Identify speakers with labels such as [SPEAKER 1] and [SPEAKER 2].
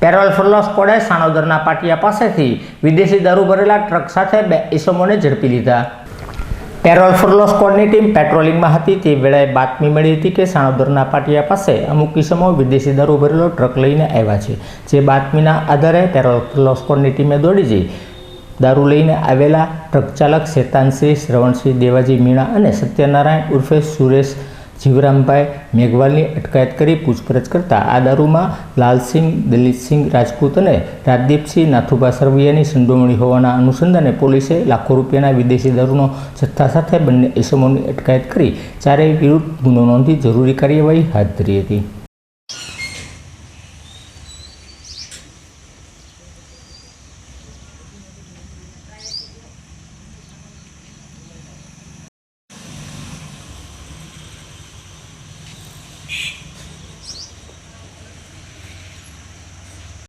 [SPEAKER 1] Parole ફરલોસ સ્કોડે સાણોદરના પાટિયા પાસેથી વિદેશી દારૂ ભરેલા ટ્રક સાથે બે ઇસમોને ઝડપી લીધા. પેરોલ ફરલોસ કોડની ટીમ પેટ્રોલિંગમાં હતી. તે વેળાએ બાતમી મળી હતી કે સાણોદરના પાટિયા પાસે અમુક કિસમો વિદેશી દારૂ ભરેલો ટ્રક લઈને આવ્યા છે. જે બાતમીના આધારે પેરોલ ફરલોસ કોડની ટીમે દોડી જઈ દારૂ લઈને આવેલા ટ્રક ચાલક શેતાનસિંહ, શ્રવણસિંહ દેવાજી મીણા અને સત્યનારાયણ ઉર્ફે સુરેશ જીવરામભાઈ મેઘવાલની અટકાયત કરી પૂછપરછ કરતા આ દારૂમાં લાલસિંહ દલિતસિંહ રાજપૂત અને રાજદીપસિંહ નાથુભા સરવૈયાની સંડોવણી હોવાના અનુસંધાને પોલીસે લાખો રૂપિયાના વિદેશી દારૂનો જથ્થા સાથે બંને ઇસમોની અટકાયત કરી ચારેય વિરુદ્ધ ગુનો નોંધી જરૂરી કાર્યવાહી હાથ ધરી હતી.